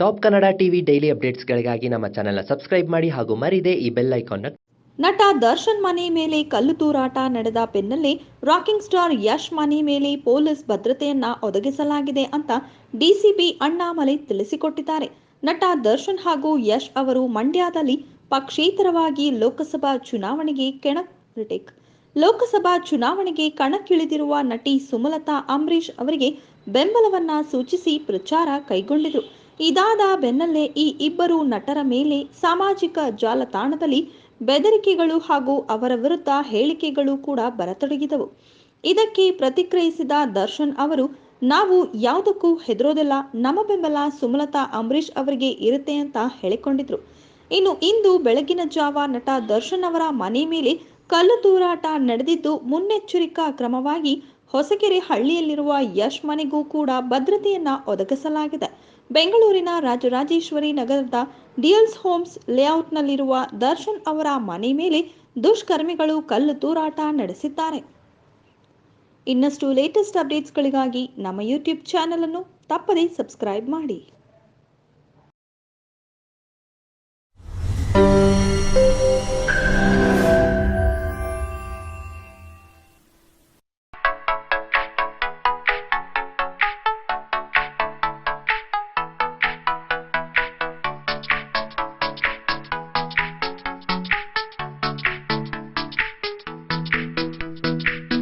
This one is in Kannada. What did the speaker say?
ಟಾಪ್ ಕನ್ನಡ ಟಿವಿ ಡೈಲಿ ಅಪ್ಡೇಟ್ಸ್ಗಳಿಗಾಗಿ ನಮ್ಮ ಚಾನೆಲ್ನ ಸಬ್ಸ್ಕ್ರೈಬ್ ಮಾಡಿ ಹಾಗೂ ಮರಿದೆ ಈ ಬೆಲ್ ಐಕಾನ್ನ ನಟ ದರ್ಶನ್ ಮನೆ ಮೇಲೆ ಕಲ್ಲು ತೂರಾಟ ನಡೆದ ಬೆನ್ನಲ್ಲೇ ರಾಕಿಂಗ್ ಸ್ಟಾರ್ ಯಶ್ ಮನೆ ಮೇಲೆ ಪೊಲೀಸ್ ಭದ್ರತೆಯನ್ನ ಒದಗಿಸಲಾಗಿದೆ ಅಂತ ಡಿಸಿಪಿ ಅಣ್ಣಾಮಲೈ ತಿಳಿಸಿಕೊಟ್ಟಿದ್ದಾರೆ ನಟ ದರ್ಶನ್ ಹಾಗೂ ಯಶ್ ಅವರು ಮಂಡ್ಯದಲ್ಲಿ ಪಕ್ಷೇತರವಾಗಿ ಲೋಕಸಭಾ ಚುನಾವಣೆಗೆ ಕೆಣ. ಲೋಕಸಭಾ ಚುನಾವಣೆಗೆ ಕಣಕ್ಕಿಳಿದಿರುವ ನಟಿ ಸುಮಲತಾ ಅಂಬರೀಶ್ ಅವರಿಗೆ ಬೆಂಬಲವನ್ನ ಸೂಚಿಸಿ ಪ್ರಚಾರ ಕೈಗೊಂಡಿದ್ರು ಇದಾದ ಬೆನ್ನಲ್ಲೇ ಈ ಇಬ್ಬರು ನಟರ ಮೇಲೆ ಸಾಮಾಜಿಕ ಜಾಲತಾಣದಲ್ಲಿ ಬೆದರಿಕೆಗಳು ಹಾಗೂ ಅವರ ವಿರುದ್ಧ ಹೇಳಿಕೆಗಳು ಕೂಡ ಬರತೊಡಗಿದವು. ಇದಕ್ಕೆ ಪ್ರತಿಕ್ರಿಯಿಸಿದ ದರ್ಶನ್ ಅವರು, ನಾವು ಯಾವುದಕ್ಕೂ ಹೆದರೋದಿಲ್ಲ. ನಮ್ಮ ಬೆಂಬಲ ಸುಮಲತಾ ಅಂಬರೀಶ್ ಅವರಿಗೆ ಇರುತ್ತೆ ಅಂತ ಹೇಳಿಕೊಂಡಿದ್ರು. ಇನ್ನು ಇಂದು ಬೆಳಗಿನ ಜಾವ ನಟ ದರ್ಶನ್ ಅವರ ಮನೆ ಮೇಲೆ ಕಲ್ಲು ತೂರಾಟ ನಡೆದಿದ್ದು, ಮುನ್ನೆಚ್ಚರಿಕಾ ಕ್ರಮವಾಗಿ ಹೊಸಕೆರೆ ಹಳ್ಳಿಯಲ್ಲಿರುವ ಯಶ್ ಮನೆಗೂ ಕೂಡ ಭದ್ರತೆಯನ್ನ ಒದಗಿಸಲಾಗಿದೆ. ಬೆಂಗಳೂರಿನ ರಾಜರಾಜೇಶ್ವರಿ ನಗರದ ಡಿಯಲ್ಸ್ ಹೋಮ್ಸ್ ಲೇಔಟ್ನಲ್ಲಿರುವ ದರ್ಶನ್ ಅವರ ಮನೆ ಮೇಲೆ ದುಷ್ಕರ್ಮಿಗಳು ಕಲ್ಲು ತೂರಾಟ ನಡೆಸಿದ್ದಾರೆ. ಇನ್ನಷ್ಟು ಲೇಟೆಸ್ಟ್ ಅಪ್ಡೇಟ್ಸ್ಗಳಿಗಾಗಿ ನಮ್ಮ ಯೂಟ್ಯೂಬ್ ಚಾನಲನ್ನು ತಪ್ಪದೇ ಸಬ್ಸ್ಕ್ರೈಬ್ ಮಾಡಿ.